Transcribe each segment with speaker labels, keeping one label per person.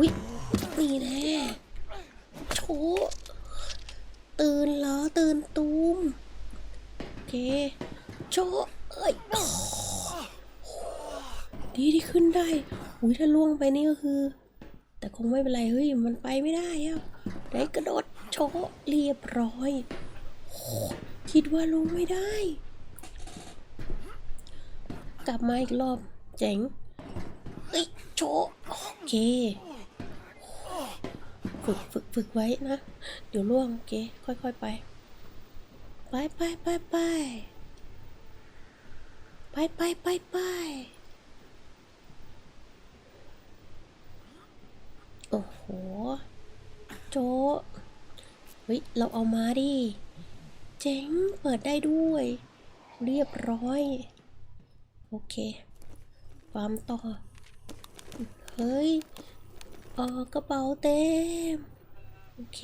Speaker 1: วินี่แน่โชตื่นเหรอ ตื่นตูมโอเค โชเอ้ยดีที่ขึ้นได้ อุ้ยถ้าล่วงไปนี่ก็คือ แต่คงไม่เป็นไร เฮ้ย มันไปไม่ได้อะได้กระโดดโชเรียบร้อย คิดว่าลงไม่ได้ กลับมาอีกรอบ เจ๋งเอ้ยโชว์โอเค ฝึกฝึกฝึกไว้นะ เดี๋ยวล่วงโอเคค่อยๆไป ไปไปไปไปไปไปไปไปโอ้โห โจเฮ้ย เราเอามาดิ เจ๋ง เปิดได้ด้วย เรียบร้อย โอเคฟาร์มต่อ เฮ้ย เออกระเป๋าเต็ม โอเค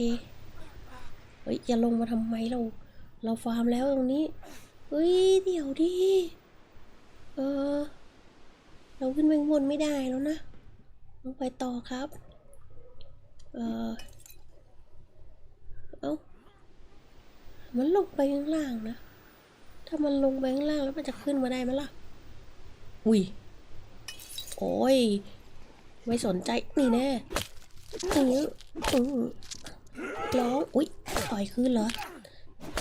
Speaker 1: เฮ้ย อย่าลงมาทำไมเรา เราฟาร์มแล้วตรงนี้ เฮ้ย เดี๋ยวดิ เออ เราขึ้นไปบนไม่ได้แล้วนะต้องไปต่อครับ เออเอ้า มันลงไปข้างล่างนะ ถ้ามันลงไปข้างล่างแล้วมันจะขึ้นมาได้ไหมล่ะ อุ้ย โอ้ย ไม่สนใจนี่แน่นี่อือร้องอุ้ยต่อยคืนเหรอ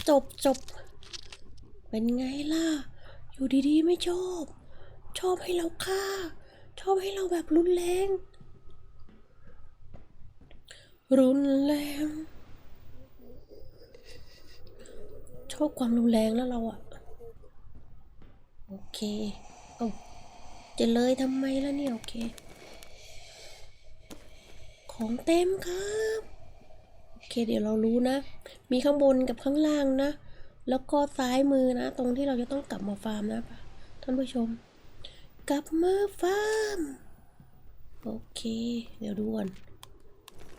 Speaker 1: จบจบ เป็นไงล่ะ อยู่ดีๆ ไม่ชอบ ชอบให้เราฆ่า ชอบให้เราแบบรุนแรง รุนแรง ชอบความรุนแรงแล้วเราอะโอเค เอาจะเลยทำไมล่ะเนี่ย โอเค ของเต็มครับโอเคเดี๋ยวเรารู้นะ มีข้างบนกับข้างล่างนะ แล้วก็ซ้ายมือนะ ตรงที่เราจะต้องกลับมาฟาร์มนะท่านผู้ชม กลับมาฟาร์มโอเค เดี๋ยวดูก่อน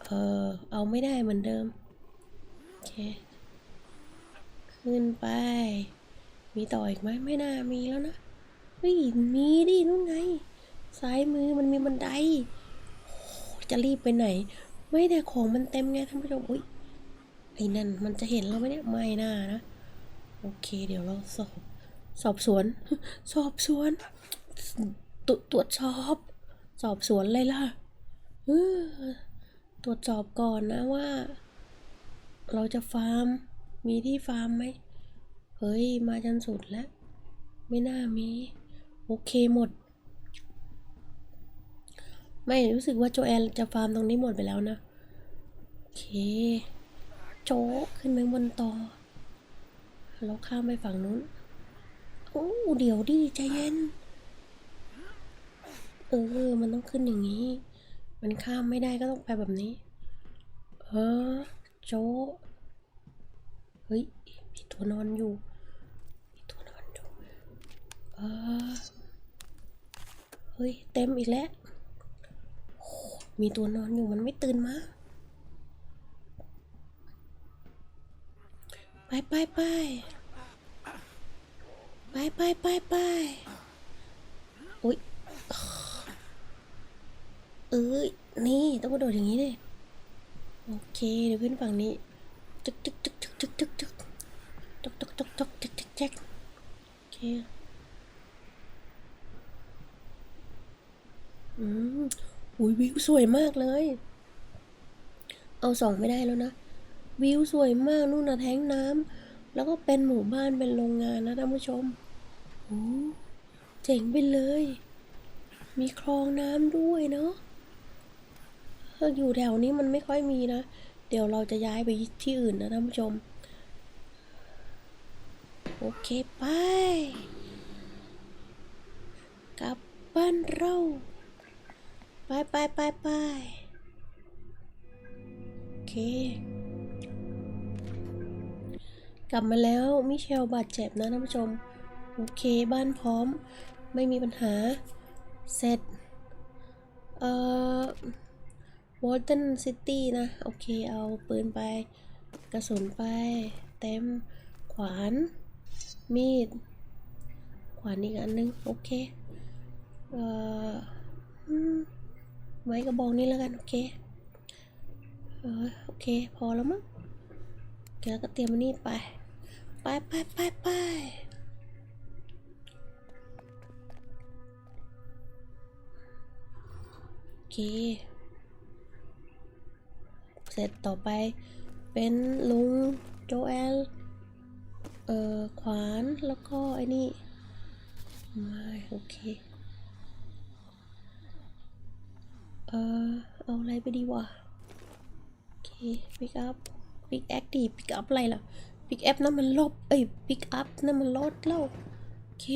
Speaker 1: เออเอาไม่ได้เหมือนเดิมโอเคขึ้นไป มีต่ออีกไหมไม่น่ามีแล้วนะเฮ้ยมีดินู่นไง ซ้ายมือมันมีบันได จะรีบไปไหน ไม่แต่ของมันเต็มไงท่านผู้ชมอุ้ยไอ้นั่นมันจะเห็นเราไหมเนี่ยไม่น่านะโอเค เดี๋ยวเราสอบสอบสวน สอบสวนตรวตรวจสอบ สอบสวนเลยล่ะตรวจสอบก่อนนะว่า เราจะฟาร์ม มีที่ฟาร์มไหมเฮ้ย มาจนสุดแล้ว ไม่น่ามี โอเคหมด ไม่รู้สึกว่าโจแอนจะฟาร์มตรงนี้หมดไปแล้วนะ โอเค โจขึ้นไปบนต่อเราข้ามไปฝั่งนู้น โอ้เดี๋ยวดิใจเย็น เออ มันต้องขึ้นอย่างนี้ มันข้ามไม่ได้ก็ต้องไปแบบนี้ เออ โจเฮ้ยมีตัวนอนอยู่มีตัวนอนอยู่ เออ เฮ้ย เต็มอีกแล้ว มีตัวนอนอยู่มันไม่ตื่นมาไปไปไปไปไปไปไปอุ้ยเอ้ยนี่ต้องกระโดดอย่างนี้ดิโอเคเดี๋ยวขึ้นฝั่งนี้จึกจึกจึกจึกจึกจึกจึกจกจกจกจกจึกจึกจึกโอเคอืม อุ้ยวิวสวยมากเลย เอาสองไม่ได้แล้วนะ วิวสวยมากนู่นนะแท้งน้ำแล้วก็เป็นหมู่บ้านเป็นโรงงานนะท่านผู้ชมโอ้เจ๋งไปเลย มีคลองน้ำด้วยเนาะถ้าอยู่แถวนี้มันไม่ค่อยมีนะ เดี๋ยวเราจะย้ายไปที่อื่นนะท่านผู้ชม โอเคไป กลับบ้านเรา ไปไปไปไปโอเค กลับมาแล้วมิเชลบาดเจ็บนะท่านผู้ชม โอเคบ้านพร้อมไม่มีปัญหา เสร็จ เอ่อวอ t ันซิตี้นะ โอเค เอาปืนไป กระสุนไป เต็ม ขวาน มีด ขวานอีกอันนึง โอเค เอ่อ ไม้กระบอกนี้แล้วกัน โอเคเออโอเค พอแล้วมั้งเดี๋ยวก็เตรียมอันนี่ไป ไปไปไปไปโอเค เสร็จต่อไปเป็นลุงโจแอล เอ่อ ขวานแล้วก็ไอ้นี่ ไม่ โอเค เออเอาอะไรไปดีวะ โอเคปิกอัพปิกแอคดีปิกอัพอะไรล่ะปิกแอปนั่นมันลบ เอ้ยปิกอัพนั่นมันลดแล้วโอเค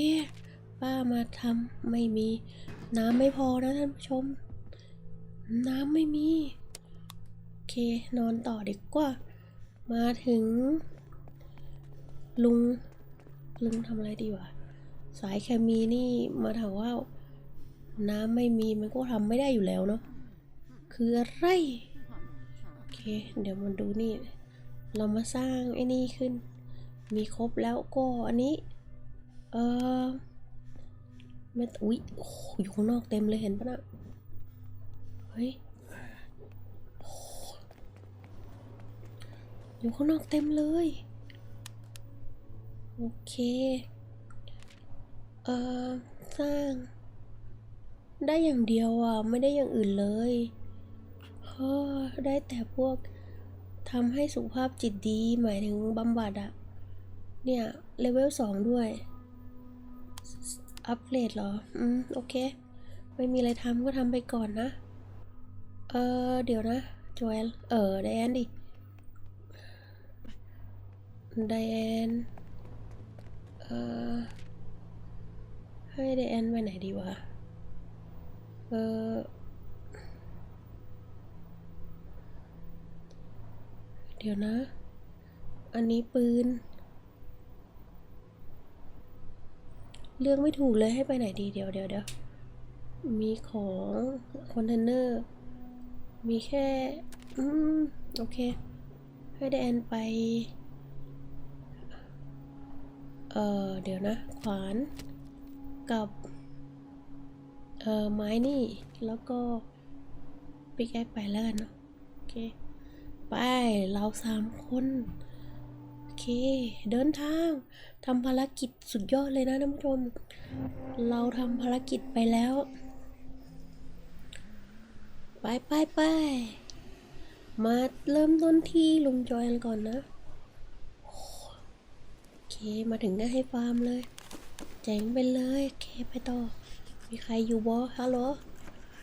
Speaker 1: ป้ามาทำไม่มี น้ำไม่พอนะท่านผู้ชม น้ำไม่มี โอเค นอนต่อดีกว่า มาถึง ลุง ลุงทำอะไรดีวะ สายเคมีนี่มาถามว่า น้ำไม่มีมันก็ทำไม่ได้อยู่แล้วเนาะคืออะไร โอเค เดี๋ยวมาดูนี่ เรามาสร้างไอ้นี่ขึ้น มีครบแล้วก็อันนี้ เออไม่อุ๊ยโอ้อยู่ข้างนอกเต็มเลยเห็นปะนะเฮ้ยอยู่ข้างนอกเต็มเลย โอเค เออสร้าง ได้อย่างเดียวอะ ไม่ได้อย่างอื่นเลยเฮ้อได้แต่พวกทำให้สุขภาพจิตดี หมายถึงบำบัดอะเนี่ย เลเวลสองด้วย อัปเกรดเหรอ อืม โอเค ไม่มีอะไรทำก็ทำไปก่อนนะ เออ เดี๋ยวนะโจแอนเออ ไดแอนดิ ไดแอนเออให้ไดแอนไปไหนดีวะ เออเดี๋ยวนะ อันนี้ปืน เลือกไม่ถูกเลยให้ไปไหนดีเดี๋ยวเดี๋ยวเดี๋ยวมีของคอนเทนเนอร์ มีแค่ อืม โอเค ให้แดนไป เออเดี๋ยวนะ ขวานกับ เออไม้นี่ แล้วก็ปิกแอคไปแล้วกันเนาะโอเค ไปเราสามคน โอเค เดินทางทำภารกิจสุดยอดเลยนะท่านผู้ชม เราทำภารกิจไปแล้ว ไปไปไปมาเริ่มต้นที่ลุงจอยกันก่อนนะโอเค มาถึงก็ให้ฟาร์มเลย เจ๋งไปเลยโอเคไปต่อ มีใครอยู่บอฮัลโหล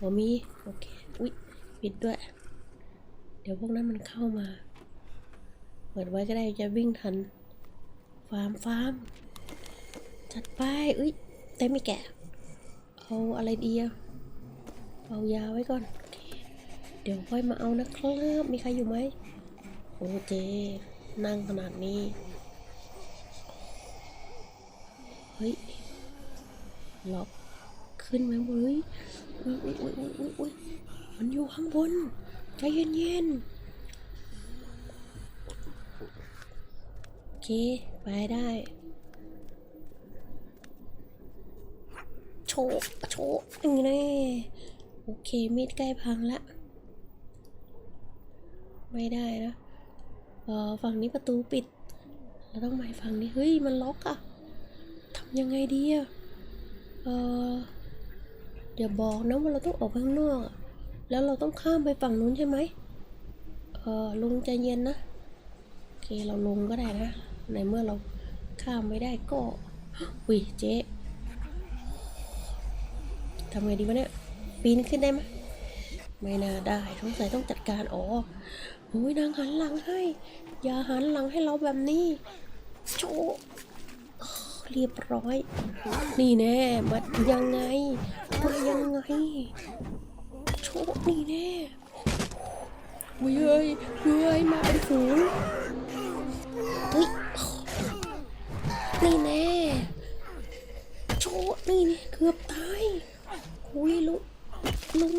Speaker 1: บอมี โอเค อุ๊ยปิดด้วย เดี๋ยวพวกนั้นมันเข้ามา เปิดไว้ก็ได้จะวิ่งทัน ฟาร์มฟาร์ม จัดไปอุ้ยเต็มไม่แกะ เอาอะไรดีอะเอายาไว้ก่อน เดี๋ยวค่อยมาเอานะครับ มีใครอยู่ไหมโอเจ นั่งขนาดนี้ เฮ้ย ล็อก ขึ้นไหมเว้ยอุ้ยอุ้ยอุ้ยอุ้ยอุ้ยอุ้ยมันอยู่ข้างบน ใจเย็นๆโอเค ไปได้โชว์โชว์อย่างนี้แน่โอเคมีดใกล้พังละ ไม่ได้นะเออฝั่งนี้ประตูปิด เราต้องไปฝั่งนี้ เฮ้ย มันล็อกอะทำยังไงดีอะเออ อย่าบอกนะว่าเราต้องออกไปข้างนอก แล้วเราต้องข้ามไปฝั่งนู้นใช่ไหมเออลุงใจเย็นนะ โอเคเราลงก็ได้นะ ในเมื่อเราข้ามไม่ได้ก็อุ้ยเจ๊ทำไงดีวะเนี่ย ปีนขึ้นได้ไหมไม่น่าได้สงสัยต้องจัดการอ๋อโอ้ยนางหันหลังให้ อย่าหันหลังให้เราแบบนี้ โชเรียบร้อย นี่แน่มายังไง มายังไงโชว์นี่แน่เฮ้ยเฮ้ยมาเป็นฝูงเฮ้ยนี่แน่โชว์นี่นี่เกือบตายหุยลุลุง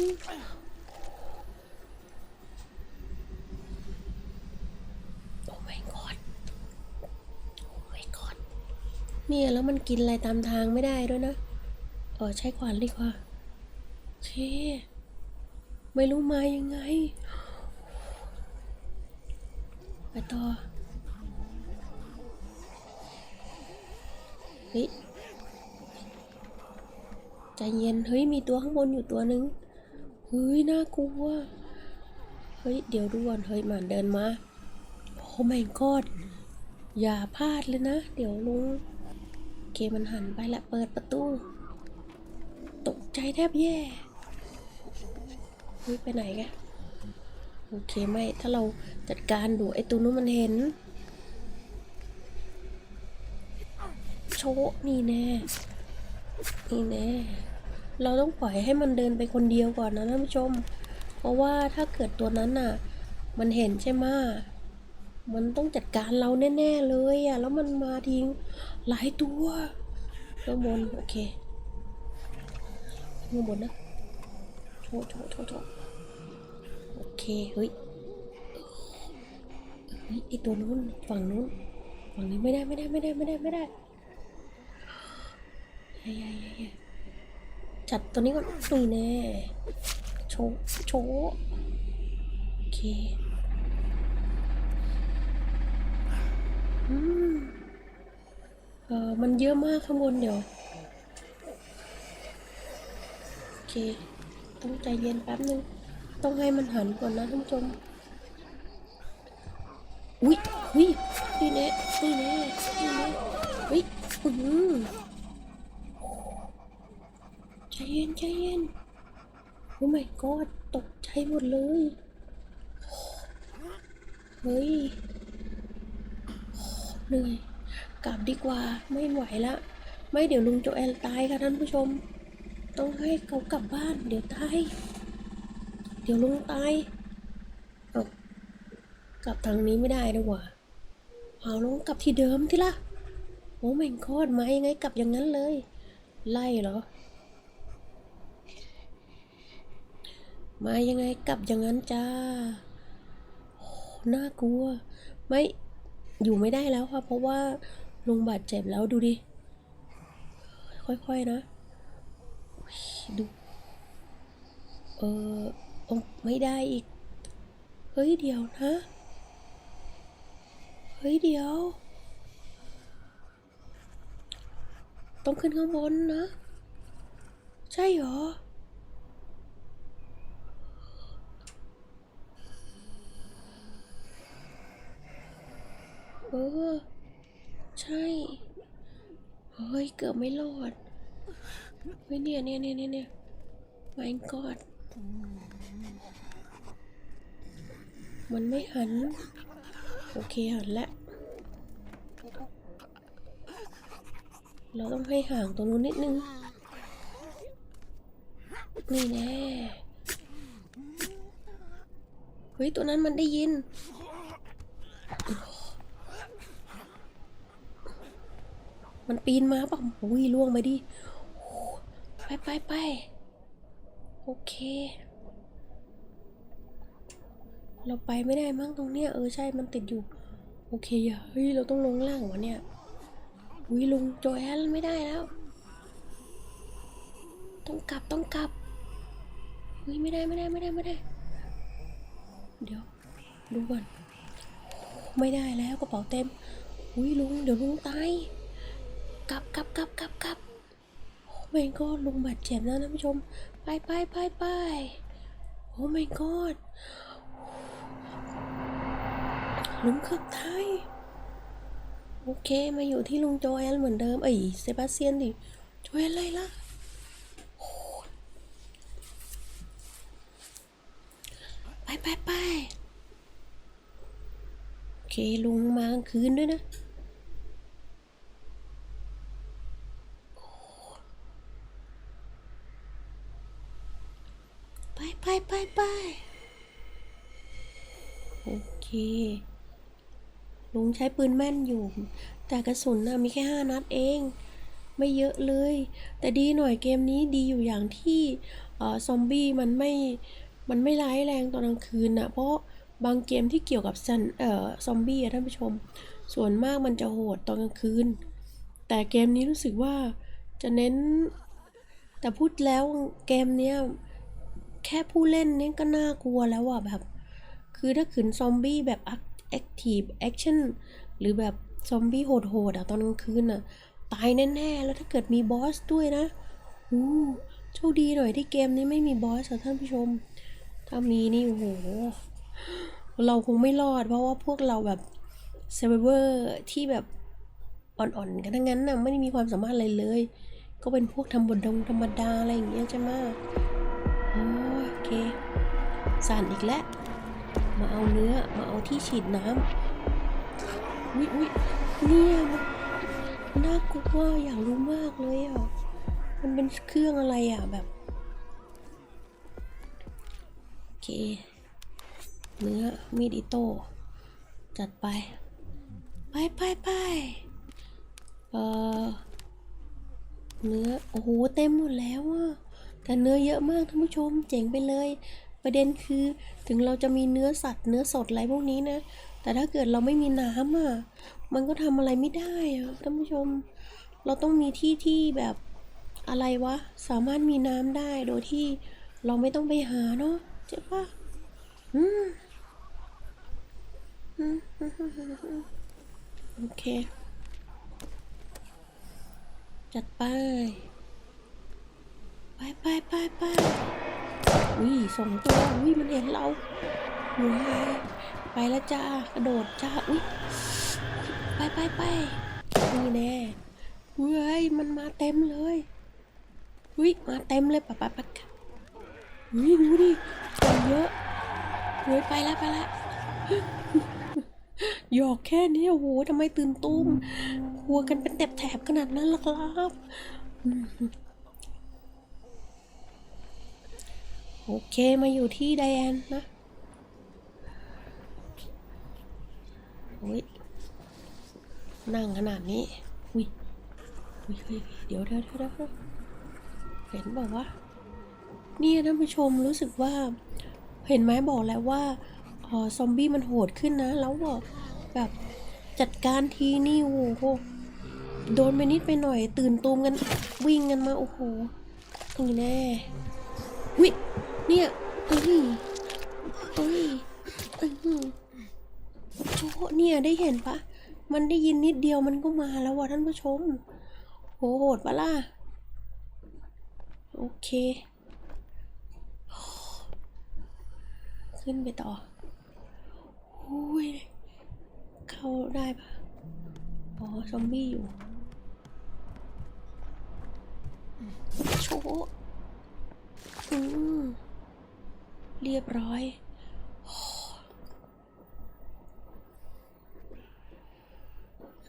Speaker 1: โอ้ my god โอ้ my god เนี่ยแล้วมันกินอะไรตามทางไม่ได้ด้วยนะ ออใช้ขวานดีกว่าโอเค ไม่รู้มายังไง ไปต่อเฮ้ยใจเย็น เฮ้ย มีตัวข้างบนอยู่ตัวหนึ่งเฮ้ย น่ากลัว เฮ้ย เดี๋ยวดูก่อน เฮ้ยหมันเดินมา โอ้ไม่กอด อย่าพลาดเลยนะ เดี๋ยวลุง โอเค มันหันไปละ เปิดประตู ใจแทบแย่เฮ้ยไปไหนแกนโอเคไม่ ถ้าเราจัดการดูไอ้ตัวนู้นมันเห็น โชะนี่แน่ นี่แน่ เราต้องปล่อยให้มันเดินไปคนเดียวก่อนนะท่านผู้ชม เพราะว่าถ้าเกิดตัวนั้นน่ะ มันเห็นใช่ไหมมันต้องจัดการเราแน่ ๆ เลยอะ แล้วมันมาทิ้งหลายตัวข้างบนโอเค ข้างบนนะโชว์โชว์โชว์โชว์โอเคเฮ้ยเฮ้ยไอตัวนู้นฝั่งนู้นฝั่งนี้ไม่ได้ไม่ได้ไม่ได้ไม่ได้ไม่ได้เฮ้ยเฮ้ยยจัดตัวนี้ก่อนนี่แน่โชว์โชว์โอเคอืมเออมันเยอะมากข้างบนเดี๋ยว เค ต้องใจเย็นแป๊บนึง ต้องให้มันหันก่อนนะท่านผู้ชมอุ้ยอุ้ยนี่แน่นี่แน่นี่แน่เฮ้ยอือใจเย็นใจเย็นโอ้ my god ตกใจหมดเลย เฮ้ยเหนื่อยกลับดีกว่าไม่ไหวละ ไม่เดี๋ยวลุงโจแอนตายค่ะท่านผู้ชม ต้องให้เขากลับบ้าน เดี๋ยวตาย เดี๋ยวลุงตายเอากลับทางนี้ไม่ได้นะว่ะเอาลงกลับที่เดิมที่ละโอ้แม่งโคตรมายังไงกลับอย่างนั้นเลย ไล่เหรอ มายังไงกลับอย่างนั้นจ้าโอ้น่ากลัว ไม่อยู่ไม่ได้แล้วค่ะ เพราะว่าลุงบาดเจ็บแล้วดูดิ ค่อยๆนะ ดูเอออ้ไม่ได้อีก เฮ้ยเดี๋ยวนะ เฮ้ยเดี๋ยว ต้องขึ้นข้างบนนะ ใช่เหรอเออ ใช่ เฮ้ย เกือบไม่รอด เฮ้ยเนี่ยเนี่ยเนี่ยเนี่ยเนี่ย my god มันไม่หัน โอเคหันแล้วเราต้องให้ห่างตรงนู้นนิดนึง นี่แน่เฮ้ย ตัวนั้นมันได้ยิน มันปีนมาป่ะอุ้ยล่วงไปดิ ไปไปไปโอเค เราไปไม่ได้มั้งตรงเนี้ยเออใช่มันติดอยู่ โอเคอย่าเฮ้ยเราต้องลงล่างวะเนี่ยอุ้ยลุงโจแอนไม่ได้แล้ว ต้องกลับต้องกลับเฮ้ยไม่ได้ไม่ได้ไม่ได้ไม่ได้ เดี๋ยวดูก่อนไม่ได้แล้วกระเป๋าเต็ม อุ้ยลุงเดี๋ยวลุงตาย กลับกลับกลับกลับกลับ โอ้ไม่ก็ลุงบาดเจ็บแล้วนะท่านผู้ชม ไปไปไปไปโอ้ไม่กอดลุงเกือบตายโอเค มาอยู่ที่ลุงโจแอนเหมือนเดิม เอ้ยเซบาสเตียนดิ โจแอนอะไรล่ะไปไปไปโอเค ลุงมากลางคืนด้วยนะ ไปไปไปโอเค ลุงใช้ปืนแม่นอยู่ แต่กระสุนนะมีแค่ห้านัดเอง ไม่เยอะเลย แต่ดีหน่อยเกมนี้ดีอยู่อย่างที่ซอมบี้มันไม่ มันไม่ร้ายแรงตอนกลางคืนนะเพราะบางเกมที่เกี่ยวกับซันเอ่อซอมบี้ท่านผู้ชม ส่วนมากมันจะโหดตอนกลางคืน แต่เกมนี้รู้สึกว่าจะเน้น แต่พูดแล้วเกมเนี้ย แค่ผู้เล่นเนี่ยก็น่ากลัวแล้วอะแบบ คือถ้าขืนซอมบี้แบบแอคทีฟแอคชั่นหรือแบบซอมบี้โหดๆอะตอนกลางคืนอะ ตายแน่ๆ แล้วถ้าเกิดมีบอสด้วยนะอู้โชคดีหน่อยที่เกมนี้ไม่มีบอสค่ะท่านผู้ชม ถ้ามีนี่โอ้โห เราคงไม่รอดเพราะว่าพวกเราแบบเซเวอร์ที่แบบอ่อนๆ กันทั้งนั้นน่ะไม่ได้มีความสามารถอะไรเลย ก็เป็นพวกทำบทดงธรรมดาอะไรอย่างเงี้ยใช่ไหม สั่นอีกแล้ว มาเอาเนื้อ มาเอาที่ฉีดน้ำอุ๊ยอุ๊ยเนี่ยมันน่ากลัวอยากรู้มากเลยอะ มันเป็นเครื่องอะไรอะแบบโอเค เนื้อมีดอิโต้จัดไป ไปไปไปเออเนื้อ โอ้โห เต็มหมดแล้วอะ แต่เนื้อเยอะมากท่านผู้ชมเจ๋งไปเลย ประเด็นคือถึงเราจะมีเนื้อสัตว์เนื้อสดอะไรพวกนี้นะ แต่ถ้าเกิดเราไม่มีน้ำอะมันก็ทำอะไรไม่ได้อะท่านผู้ชม เราต้องมีที่ที่แบบอะไรวะ สามารถมีน้ำได้โดยที่เราไม่ต้องไปหาเนาะใช่ปะอืมอืมอืมอืมอืมโอเค จัดไป ไปไปไปไปอุ้ยสองตัวอุ้ยมันเห็นเราอุ้ยไปแล้วจ้ากระโดดจ้าอุ้ยไปไปไปนี่แน่เฮ้ยมันมาเต็มเลยอุ้ยมาเต็มเลยปะปะปะอุ้ยดูดิคนเยอะเฮ้ยไปแล้วไปแล้วหยอกแค่นี้โอ้โหทำไมตื่นตุ้มกลัวกันเป็นแถบแถบๆขนาดนั้นล่ะครับ โอเคมาอยู่ที่ไดแอนนะโอ้ยนั่งขนาดนี้อุ้ยอุ้ยเดี๋ยวเดี๋ยวเดี๋ยวเห็นบอกว่าเนี่ยท่านผู้ชมรู้สึกว่า เห็นไหมบอกแล้วว่าออซอมบี้มันโหดขึ้นนะ แล้วบอกแบบจัดการทีนี่โอ้โหโดนไปนิดไปหน่อย ตื่นตูมกันวิ่งกันมา โอ้โหนี่แน่วิ เนี่ยเอ้ยเอ้ยเอ้ยโชเนี่ยได้เห็นปะมันได้ยินนิดเดียวมันก็มาแล้วว่ะท่านผู้ชมโหโหดปะล่ะ โอเค ขึ้นไปต่ออุ้ยเข้าได้ปะอ๋อ ซอมบี้อยู่โชอืม เรียบร้อย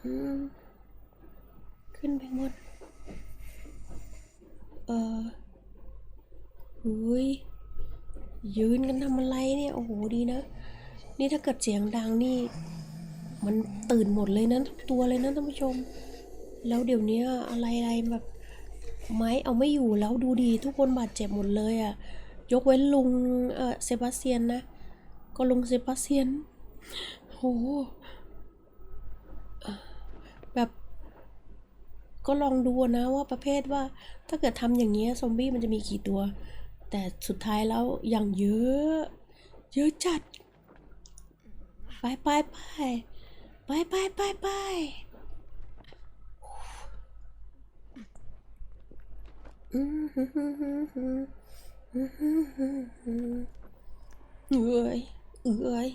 Speaker 1: อขึ้นไปหมด เอออุ้ย ยืนกันทำอะไรเนี่ย โอ้โห ดีนะ นี่ถ้าเกิดเสียงดังนี่ มันตื่นหมดเลยนะทุกตัวเลยนะท่านผู้ชม แล้วเดี๋ยวนี้อะไรอะไรแบบไม้เอาไม่อยู่แล้วดูดีทุกคนบาดเจ็บหมดเลยอะ่ะ ยกเว้นลุงเออเซบาสเซียนนะ ก็ลุงเซบาสเซียนโหแบบก็ลองดูนะว่าประเภทว่าถ้าเกิดทำอย่างเงี้ยซอมบี้มันจะมีกี่ตัว แต่สุดท้ายแล้วอย่างเยอะ เยอะจัด ไปไปไปไปไปไปไปอืม เอ้ยเอ้ย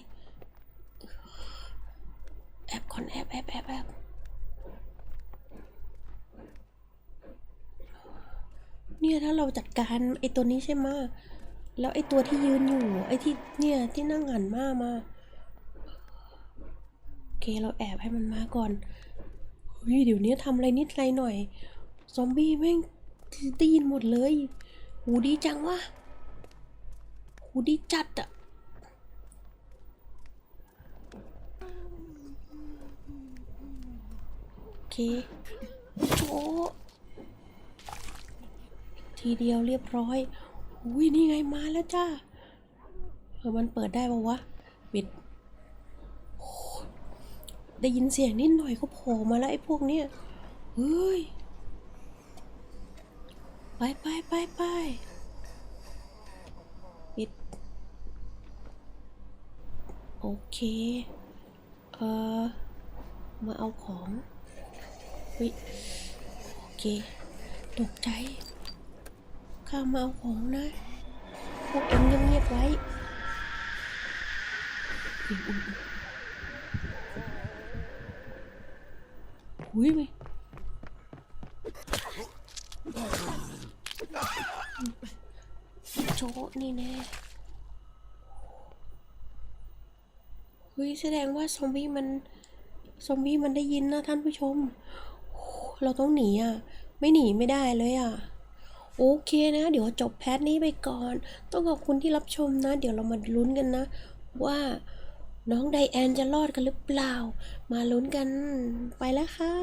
Speaker 1: แอบก่อนแอบแอบแอบแอบเนี่ยถ้าเราจัดการไอ้ตัวนี้ใช่ไหมแล้วไอ้ตัวที่ยืนอยู่ ไอ้ที่เนี่ยที่นั่งหันมามาโอเคเราแอบให้มันมาก่อนเฮ้ยเดี๋ยวนี้ทำอะไรนิดไรหน่อย ซอมบี้แม่งได้ยินหมดเลย หูดีจังวะหูดีจัดอะโอเคโอ้ทีเดียวเรียบร้อยอุ้ยนี่ไงมาแล้วจ้าเออมันเปิดได้ปะวะปิดได้ยินเสียงนิดหน่อยก็โผล่มาแล้วไอ้พวกเนี้ยเฮ้ย ไปไปไปไปปิด โอเค เอ่อ มาเอาของวิโอเค ตกใจ ข้ามาเอาของนะ พวกเอ็งยังเงียบไว้อุ้ยอุ้ย โจ๊ะนี่แน่เฮ้ยแสดงว่าซอมบี้มันซอมบี้มันได้ยินนะท่านผู้ชม เราต้องหนีอะ ไม่หนีไม่ได้เลยอะ โอเคนะ เดี๋ยวจบแพทนี้ไปก่อน ต้องขอบคุณที่รับชมนะ เดี๋ยวเรามาลุ้นกันนะ ว่าน้องไดแอนจะรอดกันหรือเปล่า มาลุ้นกันไปแล้วค่ะ